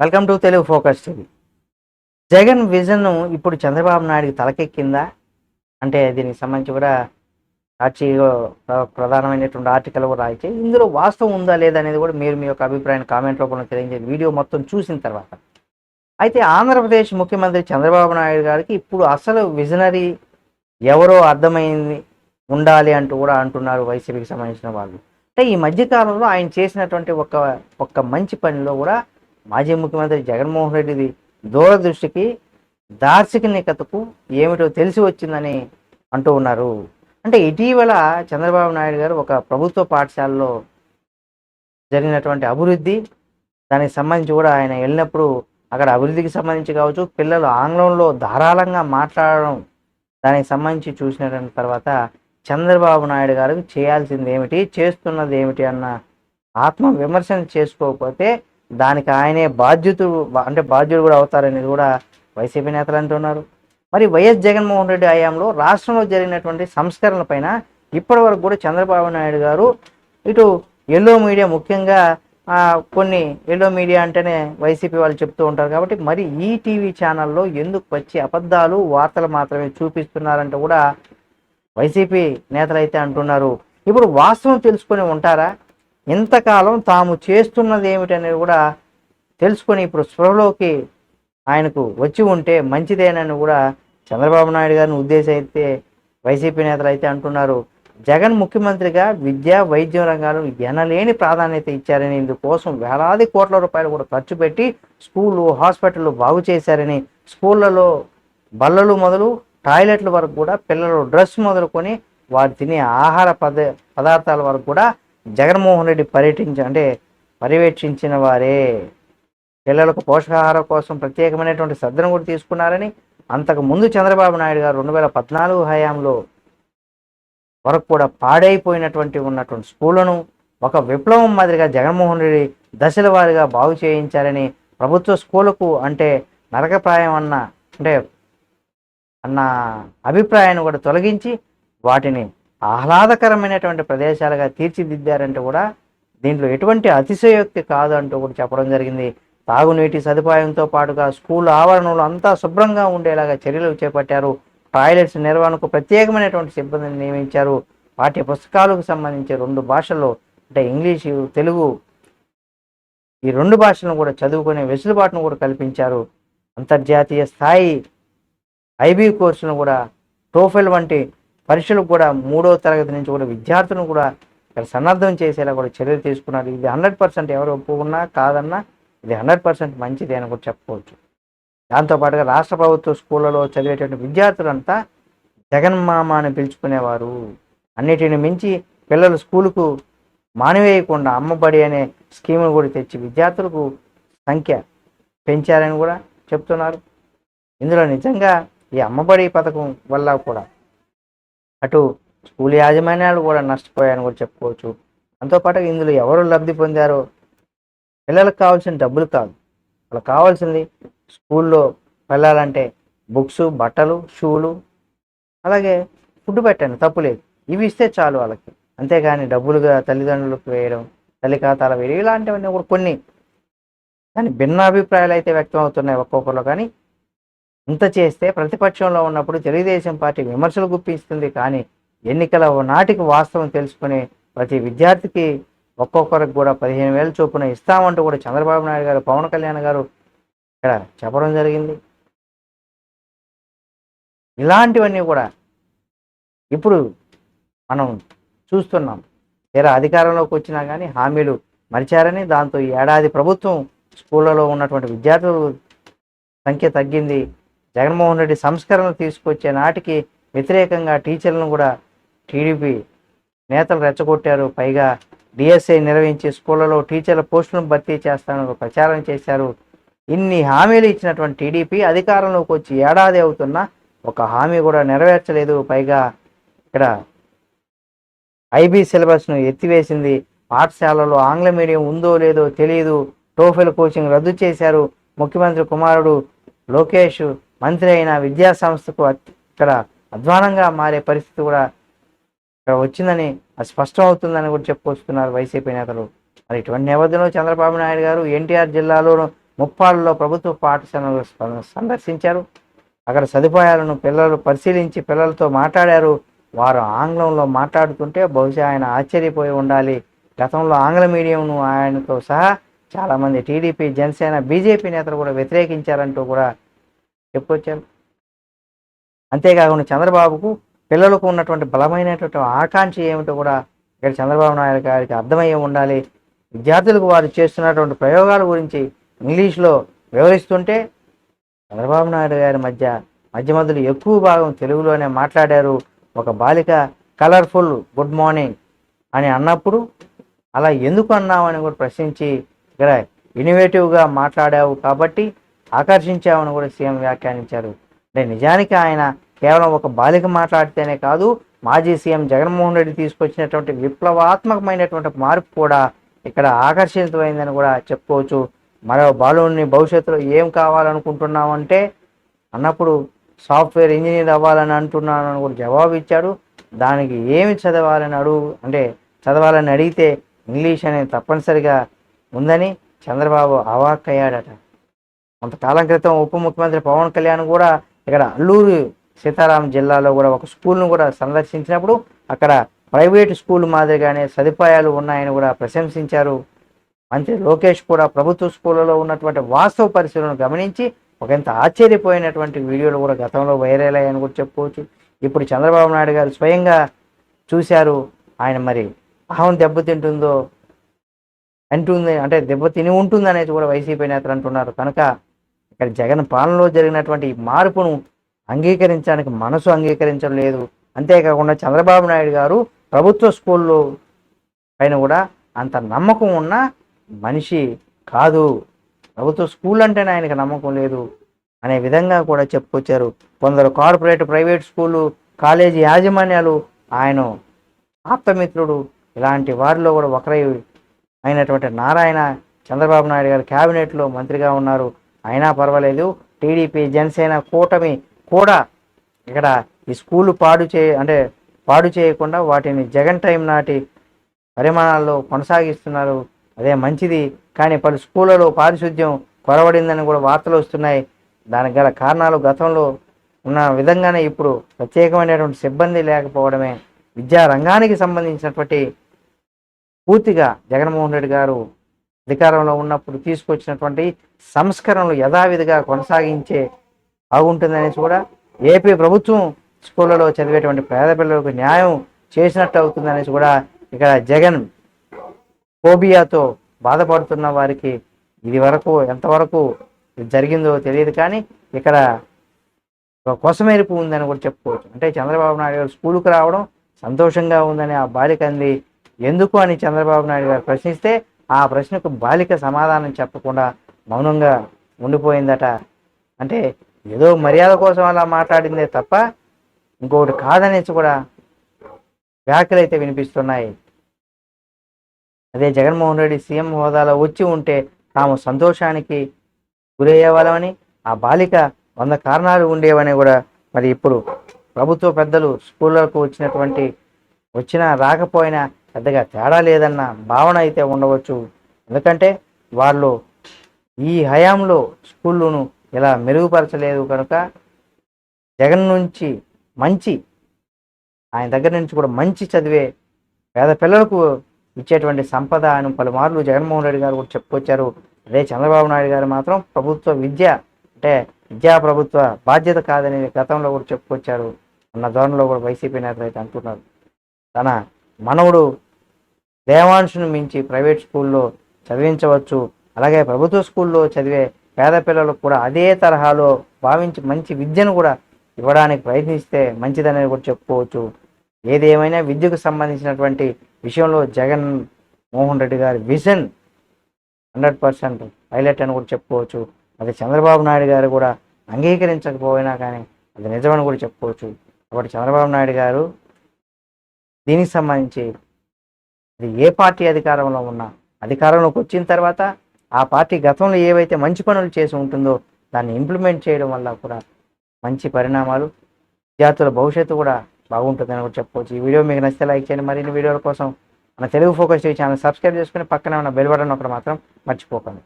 Welcome to Telugu focus TV. Jagan vision ఇప్పుడు చంద్రబాబు నాయుడికి తలకెక్కిందా? అంటే దీనికి సంబంధించి కూడా సాక్షి ప్ర- ప్రధానమైనటువంటి ఆర్టికల్ కూడా రాయించి ఇందులో వాస్తవం ఉందా లేదా అనేది కూడా మీరు మీ యొక్క అభిప్రాయాన్ని కామెంట్ రూపంలో తెలియజేసి వీడియో మొత్తం చూసిన తర్వాత. అయితే ఆంధ్రప్రదేశ్ ముఖ్యమంత్రి చంద్రబాబు నాయుడు గారికి ఇప్పుడు అసలు విజనరీ ఎవరో అర్థమైంది ఉండాలి అంటూ కూడా అంటున్నారు వైసీపీకి సంబంధించిన వాళ్ళు. అంటే ఈ మధ్యకాలంలో ఆయన చేసినటువంటి ఒక ఒక్క మంచి పనిలో కూడా మాజీ ముఖ్యమంత్రి జగన్మోహన్ రెడ్డిది దూరదృష్టికి దార్శనికతకు ఏమిటో తెలిసి వచ్చిందని అంటూ ఉన్నారు. అంటే ఇటీవల చంద్రబాబు నాయుడు గారు ఒక ప్రభుత్వ పాఠశాలలో జరిగినటువంటి అభివృద్ధి దానికి సంబంధించి కూడా ఆయన వెళ్ళినప్పుడు అక్కడ అభివృద్ధికి సంబంధించి కావచ్చు పిల్లలు ఆంగ్లంలో ధారాళంగా మాట్లాడడం దానికి సంబంధించి చూసినటువంటి తర్వాత చంద్రబాబు నాయుడు గారు చేయాల్సింది ఏమిటి చేస్తున్నది ఏమిటి అన్న ఆత్మ విమర్శన చేసుకోకపోతే దానికి ఆయనే బాధ్యతుడు అంటే బాధ్యుడు కూడా అవుతారనేది కూడా వైసీపీ నేతలు అంటున్నారు మరి వైఎస్ జగన్మోహన్ రెడ్డి హయాంలో రాష్ట్రంలో జరిగినటువంటి సంస్కరణల పైన ఇప్పటి వరకు కూడా చంద్రబాబు నాయుడు గారు ఇటు ఎల్లో మీడియా ముఖ్యంగా కొన్ని ఎల్లో మీడియా అంటేనే వైసీపీ వాళ్ళు చెప్తూ ఉంటారు కాబట్టి మరి ఈ టీవీ ఛానల్లో ఎందుకు వచ్చి అబద్ధాలు వార్తలు మాత్రమే చూపిస్తున్నారంటే కూడా వైసీపీ నేతలు అయితే అంటున్నారు. ఇప్పుడు వాస్తవం తెలుసుకొని ఉంటారా? ఇంతకాలం తాము చేస్తున్నది ఏమిటనేది కూడా తెలుసుకొని ఇప్పుడు స్పృహలోకి ఆయనకు వచ్చి ఉంటే మంచిదేనని కూడా చంద్రబాబు నాయుడు గారిని ఉద్దేశం అయితే వైసీపీ నేతలు అయితే అంటున్నారు. జగన్ ముఖ్యమంత్రిగా విద్య వైద్యం రంగాలు ఎనలేని ప్రాధాన్యత ఇచ్చారని ఇందుకోసం వేలాది కోట్ల రూపాయలు కూడా ఖర్చు పెట్టి స్కూళ్ళు హాస్పిటళ్ళు బాగు చేశారని స్కూళ్ళలో బల్లలు మొదలు టాయిలెట్ల వరకు కూడా పిల్లలు డ్రెస్ మొదలుకొని వారు తినే ఆహార పద పదార్థాల వరకు కూడా జగన్మోహన్ రెడ్డి పర్యటించి అంటే పర్యవేక్షించిన వారే. పిల్లలకు పోషకాహారం కోసం ప్రత్యేకమైనటువంటి శ్రద్ధను కూడా తీసుకున్నారని అంతకు ముందు చంద్రబాబు నాయుడు గారు రెండు వేల పద్నాలుగు హయాంలో వరకు కూడా పాడైపోయినటువంటి ఉన్నటువంటి స్కూళ్ళను ఒక విప్లవం మాదిరిగా జగన్మోహన్ రెడ్డి దశల వారిగా బాగు చేయించారని ప్రభుత్వ స్కూళ్ళకు అంటే నరకప్రాయం అన్న అంటే అన్న అభిప్రాయాన్ని కూడా తొలగించి వాటిని ఆహ్లాదకరమైనటువంటి ప్రదేశాలుగా తీర్చిదిద్దారంటే కూడా దీంట్లో ఎటువంటి అతిశయోక్తి కాదు అంటూ కూడా చెప్పడం జరిగింది. తాగునీటి సదుపాయంతో పాటుగా స్కూల్ ఆవరణలు అంతా శుభ్రంగా ఉండేలాగా చర్యలు చేపట్టారు. టాయిలెట్స్ నిర్వహణకు ప్రత్యేకమైనటువంటి సిబ్బందిని నియమించారు. పాఠ్య పుస్తకాలకు సంబంధించి రెండు భాషల్లో అంటే ఇంగ్లీషు తెలుగు ఈ రెండు భాషలను కూడా చదువుకునే వెసులుబాటును కూడా కల్పించారు. అంతర్జాతీయ స్థాయి ఐబీ కోర్సును కూడా టోఫెల్ వంటి పరీక్షలకు కూడా మూడో తరగతి నుంచి కూడా విద్యార్థులను కూడా ఇక్కడ సన్నద్ధం చేసేలా కూడా చర్యలు తీసుకున్నారు. ఇది హండ్రెడ్ పర్సెంట్ ఎవరు ఒప్పుకున్నా కాదన్నా ఇది హండ్రెడ్ పర్సెంట్ మంచిది అని కూడా చెప్పుకోవచ్చు. దాంతోపాటుగా రాష్ట్ర ప్రభుత్వ స్కూళ్ళలో చదివేటువంటి విద్యార్థులంతా జగన్మామ అని పిలుచుకునేవారు. అన్నిటిని మించి పిల్లలు స్కూలుకు మానివేయకుండా అమ్మబడి అనే స్కీమును కూడా తెచ్చి విద్యార్థులకు సంఖ్య పెంచారని కూడా చెప్తున్నారు. ఇందులో నిజంగా ఈ అమ్మబడి పథకం వల్ల కూడా అటు స్కూల్ యాజమాన్యాలు కూడా నష్టపోయాయని కూడా చెప్పుకోవచ్చు. దాంతోపాటు ఇందులో ఎవరు లబ్ధి పొందారో పిల్లలకు కావాల్సిన డబ్బులు కాదు. వాళ్ళకి కావాల్సింది స్కూల్లో వెళ్ళాలంటే బుక్స్ బట్టలు షూలు అలాగే ఫుడ్ పెట్టండి తప్పు లేదు. ఇవి ఇస్తే చాలు వాళ్ళకి. అంతేగాని డబ్బులుగా తల్లిదండ్రులకు వేయడం తల్లి ఖాతాలు వేయడం ఇలాంటివన్నీ కూడా కొన్ని. కానీ భిన్నాభిప్రాయాలు అయితే వ్యక్తం అవుతున్నాయి ఒక్కొక్కరు కానీ ఇంత చేస్తే ప్రతిపక్షంలో ఉన్నప్పుడు తెలుగుదేశం పార్టీ విమర్శలు గుప్పిస్తుంది. కానీ ఎన్నికల నాటికి వాస్తవం తెలుసుకుని ప్రతి విద్యార్థికి ఒక్కొక్కరికి కూడా పదిహేను వేల చొప్పున ఇస్తామంటూ కూడా చంద్రబాబు నాయుడు గారు పవన్ కళ్యాణ్ గారు ఇక్కడ చెప్పడం జరిగింది. ఇలాంటివన్నీ కూడా ఇప్పుడు మనం చూస్తున్నాం. తీరా అధికారంలోకి వచ్చినా కానీ హామీలు మరిచారని దాంతో ఈ ఏడాది ప్రభుత్వం స్కూళ్ళలో ఉన్నటువంటి విద్యార్థుల సంఖ్య తగ్గింది. జగన్మోహన్ రెడ్డి సంస్కరణలు తీసుకొచ్చే నాటికి వ్యతిరేకంగా టీచర్లను కూడా టీడీపీ నేతలు రెచ్చగొట్టారు. పైగా డిఎస్ఐ నిర్వహించి స్కూళ్ళలో టీచర్ల పోస్టులను భర్తీ చేస్తానని ప్రచారం చేశారు. ఇన్ని హామీలు ఇచ్చినటువంటి టీడీపీ అధికారంలోకి వచ్చి ఏడాది అవుతున్నా ఒక హామీ కూడా నెరవేర్చలేదు. పైగా ఇక్కడ ఐబీ సిలబస్ను ఎత్తివేసింది. పాఠశాలలో ఆంగ్ల మీడియం ఉందో లేదో తెలియదు టోఫెల్ కోచింగ్ రద్దు చేశారు. ముఖ్యమంత్రి కుమారుడు లోకేష్ మంత్రి అయిన విద్యా సంస్థకు ఇక్కడ అధ్వానంగా మారే పరిస్థితి కూడా ఇక్కడ వచ్చిందని అది స్పష్టం అవుతుందని కూడా చెప్పుకొస్తున్నారు వైసీపీ నేతలు. మరి ఇటువంటి నేపథ్యంలో చంద్రబాబు నాయుడు గారు ఎన్టీఆర్ జిల్లాలోను ముప్పాళ్ళలో ప్రభుత్వ పాఠశాలను సందర్శించారు. అక్కడ సదుపాయాలను పిల్లలు పరిశీలించి పిల్లలతో మాట్లాడారు. వారు ఆంగ్లంలో మాట్లాడుతుంటే బహుశా ఆయన ఆశ్చర్యపోయి ఉండాలి. గతంలో ఆంగ్ల మీడియంను ఆయనతో సహా చాలామంది టీడీపీ జనసేన బీజేపీ నేతలు కూడా వ్యతిరేకించారంటూ కూడా చెప్పుకొచ్చారు అంతేకాకుండా చంద్రబాబుకు పిల్లలకు ఉన్నటువంటి బలమైనటువంటి ఆకాంక్ష ఏమిటో కూడా ఇక్కడ చంద్రబాబు నాయుడు గారికి అర్థమయ్యే ఉండాలి. విద్యార్థులకు వారు చేస్తున్నటువంటి ప్రయోగాల గురించి ఇంగ్లీష్లో వివరిస్తుంటే చంద్రబాబు నాయుడు గారి మధ్య మధ్య మధ్యలో ఎక్కువ భాగం తెలుగులోనే మాట్లాడారు. ఒక బాలిక కలర్ఫుల్ గుడ్ మార్నింగ్ అని అన్నప్పుడు అలా ఎందుకు అన్నామని కూడా ప్రశ్నించి ఇక్కడ ఇన్నోవేటివ్గా మాట్లాడావు కాబట్టి ఆకర్షించావని కూడా సీఎం వ్యాఖ్యానించారు. అంటే నిజానికి ఆయన కేవలం ఒక బాలిక మాట్లాడితేనే కాదు మాజీ సీఎం జగన్మోహన్ రెడ్డి తీసుకొచ్చినటువంటి విప్లవాత్మకమైనటువంటి మార్పు కూడా ఇక్కడ ఆకర్షితమైందని కూడా చెప్పుకోవచ్చు. మరో బాలుని భవిష్యత్తులో ఏం కావాలనుకుంటున్నామంటే అన్నప్పుడు సాఫ్ట్వేర్ ఇంజనీర్ అవ్వాలని అంటున్నానని కూడా జవాబు ఇచ్చాడు. దానికి ఏమి చదవాలని అడుగు అంటే చదవాలని అడిగితే ఇంగ్లీష్ అనేది తప్పనిసరిగా ఉందని చంద్రబాబు అవాక్కయ్యాడట కొంతకాలం క్రితం ఉప ముఖ్యమంత్రి పవన్ కళ్యాణ్ కూడా ఇక్కడ అల్లూరు సీతారాం జిల్లాలో కూడా ఒక స్కూల్ను కూడా సందర్శించినప్పుడు అక్కడ ప్రైవేట్ స్కూల్ మాదిరిగానే సదుపాయాలు ఉన్నాయని కూడా ప్రశంసించారు. మంత్రి లోకేష్ కూడా ప్రభుత్వ స్కూళ్ళలో ఉన్నటువంటి వాస్తవ పరిస్థితులను గమనించి ఒకంత ఆశ్చర్యపోయినటువంటి వీడియోలు కూడా గతంలో వైరల్ అయ్యాయని కూడా చెప్పుకోవచ్చు. ఇప్పుడు చంద్రబాబు నాయుడు గారు స్వయంగా చూశారు. ఆయన మరి అహం దెబ్బతింటుందో అంటుంది అంటే దెబ్బతిని ఉంటుంది అనేది కూడా వైసీపీ నేతలు అంటున్నారు. కనుక ఇక్కడ జగన్ పాలనలో జరిగినటువంటి ఈ మార్పును అంగీకరించడానికి మనసు అంగీకరించడం లేదు. అంతేకాకుండా చంద్రబాబు నాయుడు గారు ప్రభుత్వ స్కూల్లో పైన కూడా అంత నమ్మకం ఉన్న మనిషి కాదు. ప్రభుత్వ స్కూల్ అంటేనే ఆయనకు నమ్మకం లేదు అనే విధంగా కూడా చెప్పుకొచ్చారు. కొందరు కార్పొరేట్ ప్రైవేట్ స్కూలు కాలేజీ యాజమాన్యాలు ఆయన ఆప్తమిత్రుడు. ఇలాంటి వారిలో కూడా ఒకరై అయినటువంటి నారాయణ చంద్రబాబు నాయుడు గారు క్యాబినెట్లో మంత్రిగా ఉన్నారు. అయినా పర్వాలేదు. టీడీపీ జనసేన కూటమి కూడా ఇక్కడ ఈ స్కూలు పాడు చే అంటే పాడు చేయకుండా వాటిని జగన్ టైం నాటి పరిమాణాల్లో కొనసాగిస్తున్నారు. అదే మంచిది. కానీ పలు స్కూళ్ళలో పారిశుద్ధ్యం కొరవడిందని కూడా వార్తలు వస్తున్నాయి. దానికి గల కారణాలు గతంలో ఉన్న విధంగానే ఇప్పుడు ప్రత్యేకమైనటువంటి సిబ్బంది లేకపోవడమే. విద్యా రంగానికి సంబంధించినటువంటి పూర్తిగా జగన్మోహన్ రెడ్డి గారు అధికారంలో ఉన్నప్పుడు తీసుకొచ్చినటువంటి సంస్కరణలు యథావిధిగా కొనసాగించే బాగుంటుందనేసి కూడా ఏపీ ప్రభుత్వం స్కూళ్ళలో చదివేటువంటి పేద పిల్లలకు న్యాయం చేసినట్టు అవుతుందనేసి కూడా ఇక్కడ జగన్ ఫోబియాతో బాధపడుతున్న వారికి ఇది వరకు ఎంతవరకు జరిగిందో తెలియదు కానీ ఇక్కడ కొసమెరుపు ఉందని కూడా చెప్పుకోవచ్చు. అంటే చంద్రబాబు నాయుడు గారు స్కూలుకు రావడం సంతోషంగా ఉందని ఆ బాలిక అంది. ఎందుకు అని చంద్రబాబు నాయుడు గారు ప్రశ్నిస్తే ఆ ప్రశ్నకు బాలిక సమాధానం చెప్పకుండా మౌనంగా ఉండిపోయిందట. అంటే ఏదో మర్యాద కోసం అలా మాట్లాడిందే తప్ప ఇంకొకటి కాదనేసి కూడా వ్యాఖ్యలు అయితే వినిపిస్తున్నాయి. అదే జగన్మోహన్ రెడ్డి సీఎం హోదాలో వచ్చి ఉంటే తాము సంతోషానికి గురయ్యేవాళ్ళమని ఆ బాలిక వంద కారణాలు ఉండేవని కూడా మరి ఇప్పుడు ప్రభుత్వ పెద్దలు స్కూళ్ళకు వచ్చినటువంటి వచ్చినా రాకపోయినా పెద్దగా తేడా లేదన్న భావన అయితే ఉండవచ్చు. ఎందుకంటే వాళ్ళు ఈ హయాంలో స్కూళ్ళను ఇలా మెరుగుపరచలేదు కనుక జగన్ నుంచి మంచి ఆయన దగ్గర నుంచి కూడా మంచి చదివే పేద పిల్లలకు ఇచ్చేటువంటి సంపద అని పలుమార్లు జగన్మోహన్ రెడ్డి గారు కూడా చెప్పుకొచ్చారు. అదే చంద్రబాబు నాయుడు గారు మాత్రం ప్రభుత్వ విద్య అంటే విద్యా ప్రభుత్వ బాధ్యత కాదని గతంలో కూడా చెప్పుకొచ్చారు. అన్న ధోరణిలో కూడా వైసీపీ నేతలు అయితే అంటున్నారు. తన మనవుడు దేవాంశును మించి ప్రైవేట్ స్కూల్లో చదివించవచ్చు. అలాగే ప్రభుత్వ స్కూల్లో చదివే పేద పిల్లలకు కూడా అదే తరహాలో భావించి మంచి విద్యను కూడా ఇవ్వడానికి ప్రయత్నిస్తే మంచిదని కూడా చెప్పుకోవచ్చు. ఏది ఏమైనా విద్యకు సంబంధించినటువంటి విషయంలో జగన్ మోహన్ రెడ్డి గారి విజన్ హండ్రెడ్ పర్సెంట్ హైలైట్ అని కూడా చెప్పుకోవచ్చు. అది చంద్రబాబు నాయుడు గారు కూడా అంగీకరించకపోయినా కానీ అది నిజమని కూడా చెప్పుకోవచ్చు. కాబట్టి చంద్రబాబు నాయుడు గారు దీనికి సంబంధించి అది ఏ పార్టీ అధికారంలో ఉన్నా అధికారంలోకి వచ్చిన తర్వాత ఆ పార్టీ గతంలో ఏవైతే మంచి పనులు చేసి ఉంటుందో దాన్ని ఇంప్లిమెంట్ చేయడం వల్ల కూడా మంచి పరిణామాలు విద్యార్థుల భవిష్యత్తు కూడా బాగుంటుందని కూడా చెప్పుకోవచ్చు. ఈ వీడియో మీకు నచ్చితే లైక్ చేయండి. మరిన్ని వీడియోల కోసం మన Telugu focus TV channel subscribe చేసుకుని పక్కనే ఉన్న బెల్ బటన్ ఒకటి మాత్రం మర్చిపోకండి.